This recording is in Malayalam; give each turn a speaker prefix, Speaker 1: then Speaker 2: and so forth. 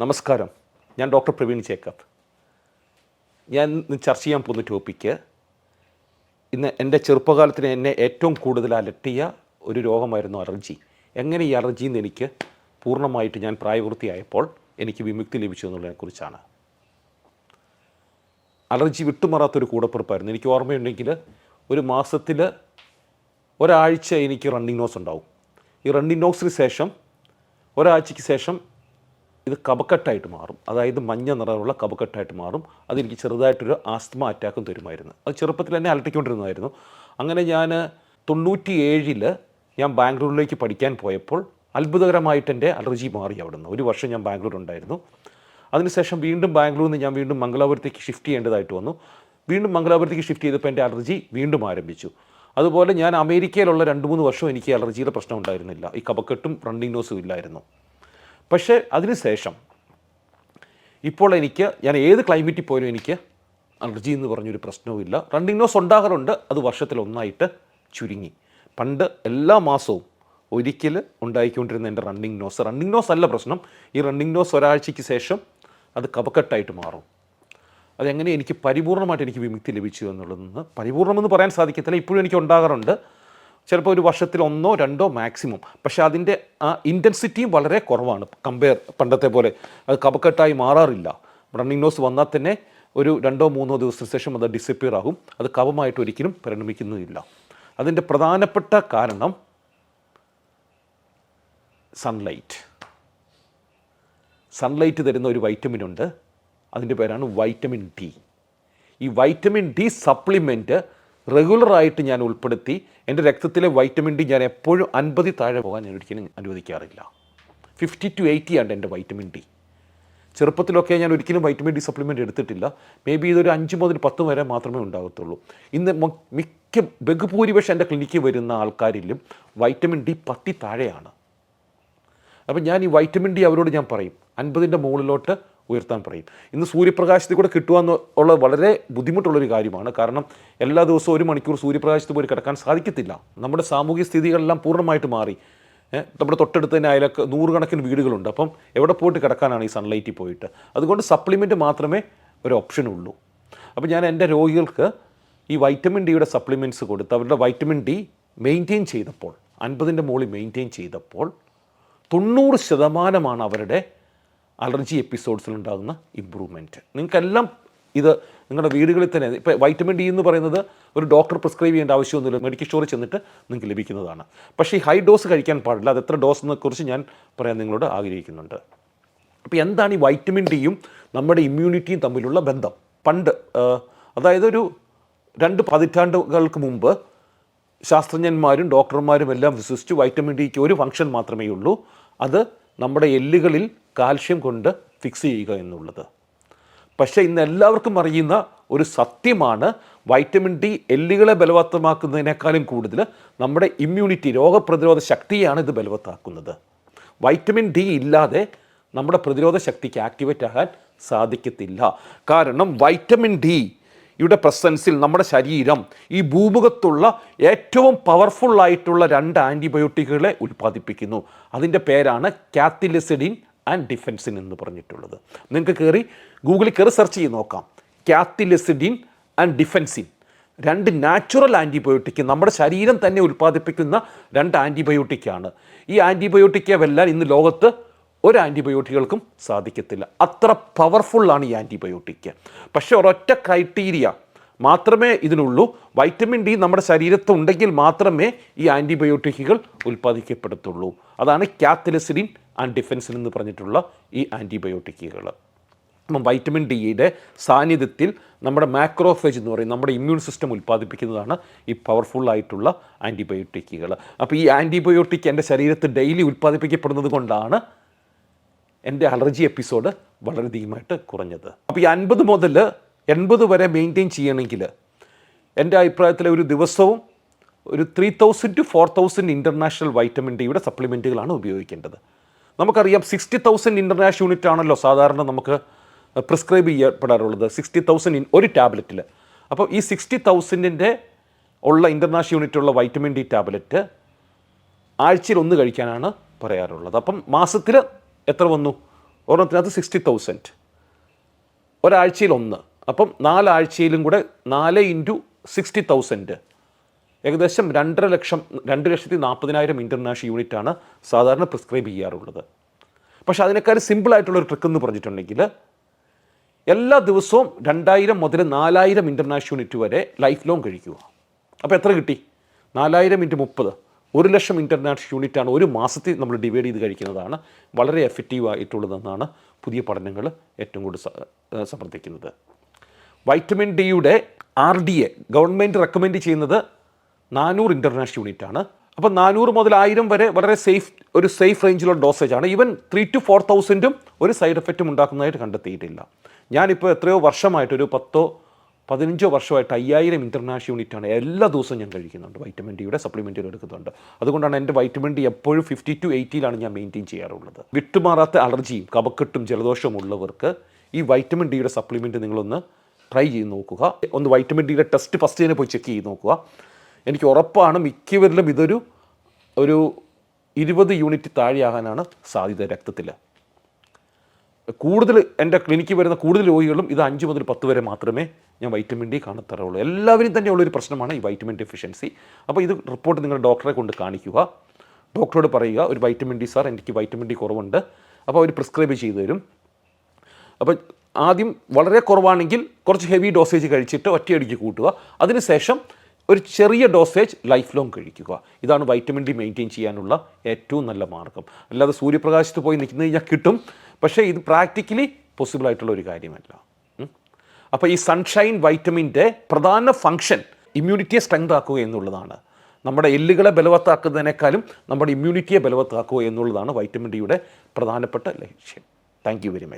Speaker 1: നമസ്കാരം. ഞാൻ ഡോക്ടർ പ്രവീൺ ജേക്കബ്. ഞാൻ ഇന്ന് ചർച്ച ചെയ്യാൻ പോകുന്ന ടോപ്പിക്ക് ഇന്ന് എന്റെ ചെറുപ്പകാലത്തിന് എന്നെ ഏറ്റവും കൂടുതൽ അലട്ടിയ ഒരു രോഗമായിരുന്നു അലർജി. എങ്ങനെ ഈ അലർജിയിൽ നിന്ന് എനിക്ക് പൂർണമായിട്ട് ഞാൻ പ്രായപൂർത്തിയായപ്പോൾ എനിക്ക് വിമുക്തി ലഭിച്ചു എന്നുള്ളതിനെക്കുറിച്ചാണ് അലർജി വിട്ടുമാറാത്തൊരു കൂടപ്പിറപ്പായിരുന്നു. എനിക്ക് ഓർമ്മയുണ്ടെങ്കിൽ ഒരു മാസത്തിൽ ഒരാഴ്ച എനിക്ക് റണ്ണിങ് നോസ് ഉണ്ടാവും. ഈ റണ്ണിങ് നോസിന് ശേഷം ഒരാഴ്ചയ്ക്ക് ശേഷം ഇത് കപക്കെട്ടായിട്ട് മാറും. അതായത് മഞ്ഞ നിറമുള്ള കപക്കെട്ടായിട്ട് മാറും. അതെനിക്ക് ചെറുതായിട്ടൊരു ആസ്തമ അറ്റാക്കും തരുമായിരുന്നു. അത് ചെറുപ്പത്തിൽ തന്നെ അലട്ടിക്കൊണ്ടിരുന്നതായിരുന്നു. അങ്ങനെ ഞാൻ തൊണ്ണൂറ്റി ഏഴിൽ ഞാൻ ബാംഗ്ലൂരിലേക്ക് പഠിക്കാൻ പോയപ്പോൾ അത്ഭുതകരമായിട്ട് എന്റെ അലർജി മാറി അവിടെ നിന്ന് ഒരു വർഷം ഞാൻ ബാംഗ്ലൂർ ഉണ്ടായിരുന്നു അതിനുശേഷം വീണ്ടും ബാംഗ്ലൂരിൽ നിന്ന് ഞാൻ വീണ്ടും മംഗലാപുരത്തേക്ക് ഷിഫ്റ്റ് ചെയ്യേണ്ടതായിട്ട് വന്നു. വീണ്ടും മംഗലാപുരത്തേക്ക് ഷിഫ്റ്റ് ചെയ്തപ്പോൾ എന്റെ അലർജി വീണ്ടും ആരംഭിച്ചു. അതുപോലെ ഞാൻ അമേരിക്കയിലുള്ള രണ്ട് മൂന്ന് വർഷം എനിക്ക് അലർജിയുടെ പ്രശ്നം ഉണ്ടായിരുന്നില്ല. ഈ കപക്കെട്ടും റണ്ണിങ് നോസും ഇല്ലായിരുന്നു. പക്ഷേ അതിനുശേഷം ഇപ്പോൾ എനിക്ക് ഞാൻ ഏത് ക്ലൈമറ്റിൽ പോയാലും എനിക്ക് അലർജി എന്ന് പറഞ്ഞൊരു പ്രശ്നവുമില്ല റണ്ണിങ് നോസ് ഉണ്ടാകാറുണ്ട് അത് വർഷത്തിൽ ഒന്നായിട്ട് ചുരുങ്ങി. പണ്ട് എല്ലാ മാസവും ഒരിക്കൽ ഉണ്ടായിക്കൊണ്ടിരുന്ന എന്റെ റണ്ണിങ് നോസ് റണ്ണിങ് നോസ് അല്ല പ്രശ്നം. ഈ റണ്ണിങ് നോസ് ഒരാഴ്ചയ്ക്ക് ശേഷം അത് കപക്കെട്ടായിട്ട് മാറും. അതെങ്ങനെ എനിക്ക് പരിപൂർണമായിട്ട് എനിക്ക് വിമുക്തി ലഭിച്ചു എന്നുള്ളതെന്ന് പരിപൂർണമെന്ന് പറയാൻ സാധിക്കത്തില്ല. ഇപ്പോഴും എനിക്ക് ഉണ്ടാകാറുണ്ട്. ചിലപ്പോൾ ഒരു വർഷത്തിൽ ഒന്നോ രണ്ടോ മാക്സിമം പക്ഷേ അതിന്റെ ആ ഇന്റൻസിറ്റിയും വളരെ കുറവാണ്. കമ്പയർ പണ്ടത്തെ പോലെ അത് കപക്കെട്ടായി മാറാറില്ല. റണ്ണിങ് നോസ് വന്നാൽ തന്നെ ഒരു രണ്ടോ മൂന്നോ ദിവസത്തിന് ശേഷം അത് ഡിസപ്പിയർ ആകും. അത് കവമായിട്ട് ഒരിക്കലും പരിണമിക്കുന്നില്ല. അതിന്റെ പ്രധാനപ്പെട്ട കാരണം സൺലൈറ്റ് സൺലൈറ്റ് തരുന്ന ഒരു വൈറ്റമിൻ ഉണ്ട്. അതിന്റെ പേരാണ് വൈറ്റമിൻ ഡി ഈ വൈറ്റമിൻ ഡി സപ്ലിമെന്റ് റെഗുലറായിട്ട് ഞാൻ ഉൾപ്പെടുത്തി. എന്റെ രക്തത്തിലെ വൈറ്റമിൻ ഡി ഞാൻ എപ്പോഴും അൻപതിൽ താഴെ പോകാൻ ഞാൻ ഒരിക്കലും അനുവദിക്കാറില്ല. ഫിഫ്റ്റി ടു എയ്റ്റി ആണ് എന്റെ വൈറ്റമിൻ ഡി ചെറുപ്പത്തിലൊക്കെ ഞാൻ ഒരിക്കലും വൈറ്റമിൻ ഡി സപ്ലിമെന്റ് എടുത്തിട്ടില്ല. മേ ബി ഇതൊരു അഞ്ച് മുതൽ പത്ത് വരെ മാത്രമേ ഉണ്ടാകത്തുള്ളൂ. ഇന്ന് മിക്ക ബഹുഭൂരിപക്ഷം എന്റെ ക്ലിനിക്കിൽ വരുന്ന ആൾക്കാരിലും വൈറ്റമിൻ ഡി പത്തി താഴെയാണ്. അപ്പം ഞാൻ ഈ വൈറ്റമിൻ ഡി അവരോട് ഞാൻ പറയും. അൻപതിന്റെ മുകളിലോട്ട് ഉയർത്താൻ പറയും. ഇന്ന് സൂര്യപ്രകാശത്തിൽ കൂടെ കിട്ടുക എന്നുള്ള വളരെ ബുദ്ധിമുട്ടുള്ളൊരു കാര്യമാണ്. കാരണം എല്ലാ ദിവസവും ഒരു മണിക്കൂർ സൂര്യപ്രകാശത്ത് പോയി കിടക്കാൻ സാധിക്കത്തില്ല. നമ്മുടെ സാമൂഹിക സ്ഥിതികളെല്ലാം പൂർണമായിട്ട് മാറി. നമ്മുടെ തൊട്ടടുത്ത് തന്നെ അയലൊക്കെ നൂറുകണക്കിന് വീടുകളുണ്ട്. അപ്പം എവിടെ പോയിട്ട് കിടക്കാനാണ് ഈ സൺലൈറ്റിൽ പോയിട്ട്? അതുകൊണ്ട് സപ്ലിമെന്റ് മാത്രമേ ഒരു ഓപ്ഷൻ ഉള്ളൂ. അപ്പോൾ ഞാൻ എന്റെ രോഗികൾക്ക് ഈ വൈറ്റമിൻ ഡിയുടെ സപ്ലിമെന്റ്സ് കൊടുത്ത് അവരുടെ വൈറ്റമിൻ ഡി മെയിന്റെയിൻ ചെയ്തപ്പോൾ അൻപതിന്റെ മുകളിൽ മെയിന്റെയിൻ ചെയ്തപ്പോൾ തൊണ്ണൂറ് ശതമാനമാണ് അവരുടെ അലർജി എപ്പിസോഡ്സിൽ ഉണ്ടാകുന്ന ഇമ്പ്രൂവ്മെന്റ്. നിങ്ങൾക്കെല്ലാം ഇത് നിങ്ങളുടെ വീടുകളിൽ തന്നെ ഇപ്പോൾ വൈറ്റമിൻ ഡി എന്ന് പറയുന്നത് ഒരു ഡോക്ടർ പ്രിസ്ക്രൈബ് ചെയ്യേണ്ട ആവശ്യമൊന്നുമില്ല. മെഡിക്കൽ സ്റ്റോറിൽ ചെന്നിട്ട് നിങ്ങൾക്ക് ലഭിക്കുന്നതാണ്. പക്ഷേ ഈ ഹൈ ഡോസ് കഴിക്കാൻ പാടില്ല. അത് എത്ര ഡോസ് എന്നെ കുറിച്ച് ഞാൻ പറയാൻ നിങ്ങളോട് ആഗ്രഹിക്കുന്നുണ്ട്. അപ്പോൾ എന്താണ് ഈ വൈറ്റമിൻ ഡിയും നമ്മുടെ ഇമ്മ്യൂണിറ്റിയും തമ്മിലുള്ള ബന്ധം? പണ്ട് അതായത് ഒരു രണ്ട് പതിറ്റാണ്ടുകൾക്ക് മുമ്പ് ശാസ്ത്രജ്ഞന്മാരും ഡോക്ടർമാരും എല്ലാം വിശ്വസിച്ച് വൈറ്റമിൻ ഡിക്ക് ഒരു ഫംഗ്ഷൻ മാത്രമേ ഉള്ളൂ അത് നമ്മുടെ എല്ലുകളിൽ കാൽഷ്യം കൊണ്ട് ഫിക്സ് ചെയ്യുക എന്നുള്ളത്. പക്ഷേ ഇന്ന് എല്ലാവർക്കും അറിയുന്ന ഒരു സത്യമാണ് വൈറ്റമിൻ ഡി എല്ലുകളെ ബലവത്തമാക്കുന്നതിനേക്കാളും കൂടുതൽ നമ്മുടെ ഇമ്മ്യൂണിറ്റി രോഗപ്രതിരോധ ശക്തിയാണ് ഇത് ബലവത്താക്കുന്നത്. വൈറ്റമിൻ ഡി ഇല്ലാതെ നമ്മുടെ പ്രതിരോധ ശക്തിക്ക് ആക്ടിവേറ്റ് ആകാൻ സാധിക്കത്തില്ല. കാരണം വൈറ്റമിൻ ഡി യുടെ പ്രസൻസിൽ നമ്മുടെ ശരീരം ഈ ഭൂമുഖത്തുള്ള ഏറ്റവും പവർഫുൾ ആയിട്ടുള്ള രണ്ട് ആന്റിബയോട്ടിക്കുകളെ ഉൽപ്പാദിപ്പിക്കുന്നു. അതിന്റെ പേരാണ് കാത്തിലിസിഡിൻ ആൻഡ് ഡിഫെൻസിൻ എന്ന് പറഞ്ഞിട്ടുള്ളത്. നിങ്ങൾക്ക് കയറി ഗൂഗിളിൽ കയറി സെർച്ച് ചെയ്ത് നോക്കാം. കാത്തിലിസിഡിൻ ആൻഡ് ഡിഫെൻസിൻ രണ്ട് നാച്ചുറൽ ആന്റിബയോട്ടിക് നമ്മുടെ ശരീരം തന്നെ ഉൽപ്പാദിപ്പിക്കുന്ന രണ്ട് ആന്റിബയോട്ടിക്കാണ് ഈ ആന്റിബയോട്ടിക്കെല്ലാം ഇന്ന് ലോകത്ത് ഒരു ആന്റിബയോട്ടിക്കുകൾക്കും സാധിക്കത്തില്ല. അത്ര പവർഫുള്ളാണ് ഈ ആന്റിബയോട്ടിക് പക്ഷേ ഒരൊറ്റ ക്രൈറ്റീരിയ മാത്രമേ ഇതിനുള്ളൂ. വൈറ്റമിൻ ഡി നമ്മുടെ ശരീരത്തുണ്ടെങ്കിൽ മാത്രമേ ഈ ആന്റിബയോട്ടിക്കുകൾ ഉൽപ്പാദിക്കപ്പെടത്തുള്ളൂ. അതാണ് കാത്തലസിഡിൻ ആൻഡ് ഡിഫെൻസിൻ എന്ന് പറഞ്ഞിട്ടുള്ള ഈ ആന്റിബയോട്ടിക്കുകൾ അപ്പം വൈറ്റമിൻ ഡിയുടെ സാന്നിധ്യത്തിൽ നമ്മുടെ മാക്രോഫേജ് എന്ന് പറയും നമ്മുടെ ഇമ്മ്യൂൺ സിസ്റ്റം ഉൽപ്പാദിപ്പിക്കുന്നതാണ് ഈ പവർഫുൾ ആയിട്ടുള്ള ആന്റിബയോട്ടിക്കുകൾ അപ്പോൾ ഈ ആന്റിബയോട്ടിക് എന്റെ ശരീരത്തിൽ ഡെയിലി ഉൽപ്പാദിപ്പിക്കപ്പെടുന്നത് കൊണ്ടാണ് എന്റെ അലർജി എപ്പിസോഡ് വളരെയധികമായിട്ട് കുറഞ്ഞത്. അപ്പോൾ ഈ അൻപത് മുതൽ എൺപത് വരെ മെയിന്റെയിൻ ചെയ്യണമെങ്കിൽ എന്റെ അഭിപ്രായത്തിൽ ഒരു ദിവസവും ഒരു three thousand two four thousand international vitamin ഡിയുടെ സപ്ലിമെന്റുകളാണ് ഉപയോഗിക്കേണ്ടത്. നമുക്കറിയാം സിക്സ്റ്റി തൗസൻഡ് ഇന്റർനാഷണൽ യൂണിറ്റ് ആണല്ലോ സാധാരണ നമുക്ക് പ്രിസ്ക്രൈബ് ചെയ്യപ്പെടാറുള്ളത്. സിക്സ്റ്റി തൗസൻഡ് ഒരു ടാബ്ലറ്റിൽ അപ്പോൾ ഈ സിക്സ്റ്റി തൗസൻഡിന്റെ ഉള്ള ഇന്റർനാഷണൽ യൂണിറ്റ് ഉള്ള വൈറ്റമിൻ ഡി ടാബ്ലറ്റ് ആഴ്ചയിൽ ഒന്ന് കഴിക്കാനാണ് പറയാറുള്ളത്. അപ്പം മാസത്തിൽ എത്ര വന്നു? ഒരെണ്ണത്തിനകത്ത് സിക്സ്റ്റി തൗസൻഡ് ഒരാഴ്ചയിൽ ഒന്ന് അപ്പം നാലാഴ്ചയിലും കൂടെ നാല് ഇന്റു സിക്സ്റ്റി തൗസൻഡ് ഏകദേശം രണ്ടര ലക്ഷം രണ്ട് ലക്ഷത്തി നാൽപ്പതിനായിരം ഇന്റർനാഷണൽ യൂണിറ്റാണ് സാധാരണ പ്രിസ്ക്രൈബ് ചെയ്യാറുള്ളത്. പക്ഷേ അതിനേക്കാൾ സിമ്പിളായിട്ടുള്ള ഒരു ട്രിക്ക് എന്ന് പറഞ്ഞിട്ടുണ്ടെങ്കിൽ എല്ലാ ദിവസവും രണ്ടായിരം മുതൽ നാലായിരം ഇന്റർനാഷണൽ യൂണിറ്റ് വരെ ലൈഫ് ലോങ് കഴിക്കുക. അപ്പോൾ എത്ര കിട്ടി? നാലായിരം ഇന്റു മുപ്പത്. ഒരു ലക്ഷം ഇന്റർനാഷണൽ യൂണിറ്റാണ് ഒരു മാസത്തിൽ നമ്മൾ ഡിവൈഡ് ചെയ്ത് കഴിക്കുന്നതാണ്. വളരെ എഫക്റ്റീവ് ആയിട്ടുള്ളതെന്നാണ് പുതിയ പഠനങ്ങൾ ഏറ്റവും കൂടുതൽ സമർത്ഥിക്കുന്നത്. വൈറ്റമിൻ ഡിയുടെ R D A government recommend ചെയ്യുന്നത് നാനൂറ് ഇന്റർനാഷണൽ യൂണിറ്റ് ആണ് അപ്പോൾ നാനൂറ് മുതൽ ആയിരം വരെ വളരെ സേഫ് ഒരു സേഫ് റേഞ്ചിലുള്ള ഡോസേജ് ആണ് ഈവൻ ത്രീ ടു ഫോർ തൗസൻഡും ഒരു സൈഡ് എഫക്റ്റും ഉണ്ടാക്കുന്നതായിട്ട് കണ്ടെത്തിയിട്ടില്ല. ഞാനിപ്പോൾ എത്രയോ വർഷമായിട്ട് ഒരു പത്തോ പതിനഞ്ചോ വർഷമായിട്ട് അയ്യായിരം ഇന്റർനാഷണൽ ആണ് എല്ലാ ദിവസവും ഞാൻ കഴിക്കുന്നുണ്ട്. വൈറ്റമിൻ ഡിയുടെ സപ്ലിമെന്റുകൾ എടുക്കുന്നുണ്ട്. അതുകൊണ്ടാണ് എന്റെ വൈറ്റമിൻ ഡി എപ്പോഴും ഫിഫ്റ്റി ടു എയ്റ്റിയിലാണ് ഞാൻ മെയിന്റെയിൻ ചെയ്യാറുള്ളത്. വിട്ടുമാറാത്ത അലർജിയും കപക്കെട്ടും ജലദോഷവും ഉള്ളവർക്ക് ഈ വൈറ്റമിൻ ഡിയുടെ സപ്ലിമെന്റ് നിങ്ങളൊന്ന് ട്രൈ ചെയ്ത് നോക്കുക. ഒന്ന് വൈറ്റമിൻ ഡിയുടെ ടെസ്റ്റ് ഫസ്റ്റ് തന്നെ പോയി ചെക്ക് ചെയ്ത് നോക്കുക. എനിക്ക് ഉറപ്പാണ് മിക്കവരിലും ഇതൊരു ഒരു ഇരുപത് യൂണിറ്റ് താഴെയാകാനാണ് സാധ്യത രക്തത്തിൽ കൂടുതൽ എന്റെ ക്ലിനിക്കിൽ വരുന്ന കൂടുതൽ രോഗികളും ഇത് അഞ്ച് മുതൽ പത്ത് വരെ മാത്രമേ ഞാൻ വൈറ്റമിൻ ഡി കാണത്തറുള്ളൂ എല്ലാവരും തന്നെ ഉള്ളൊരു പ്രശ്നമാണ് ഈ വൈറ്റമിൻ ഡെഫിഷ്യൻസി അപ്പോൾ ഇത് റിപ്പോർട്ട് നിങ്ങൾ ഡോക്ടറെ കൊണ്ട് കാണിക്കുക. ഡോക്ടറോട് പറയുക ഒരു വൈറ്റമിൻ ഡി സാർ എനിക്ക് വൈറ്റമിൻ ഡി കുറവുണ്ട്. അപ്പോൾ അവർ പ്രിസ്ക്രൈബ് ചെയ്തു തരും. അപ്പോൾ ആദ്യം വളരെ കുറവാണെങ്കിൽ കുറച്ച് ഹെവി ഡോസേജ് കഴിച്ചിട്ട് ഒറ്റയടിക്ക് കൂട്ടുക. അതിനുശേഷം ഒരു ചെറിയ ഡോസേജ് ലൈഫ് ലോങ് കഴിക്കുക. ഇതാണ് വൈറ്റമിൻ ഡി മെയിന്റെയിൻ ചെയ്യാനുള്ള ഏറ്റവും നല്ല മാർഗം. അല്ലാതെ സൂര്യപ്രകാശത്ത് പോയി നിൽക്കുന്നത് കഴിഞ്ഞാൽ കിട്ടും. പക്ഷേ ഇത് പ്രാക്ടിക്കലി പോസിബിൾ ആയിട്ടുള്ള ഒരു കാര്യമല്ല. അപ്പോൾ ഈ സൺഷൈൻ വൈറ്റമിന്റെ പ്രധാന ഫങ്ഷൻ ഇമ്മ്യൂണിറ്റിയെ സ്ട്രെങ്ത് ആക്കുക എന്നുള്ളതാണ്. നമ്മുടെ എല്ലുകളെ ബലവത്താക്കുന്നതിനേക്കാളും നമ്മുടെ ഇമ്മ്യൂണിറ്റിയെ ബലവത്താക്കുക എന്നുള്ളതാണ് വൈറ്റമിൻ ഡിയുടെ പ്രധാനപ്പെട്ട ലക്ഷ്യം. Thank very much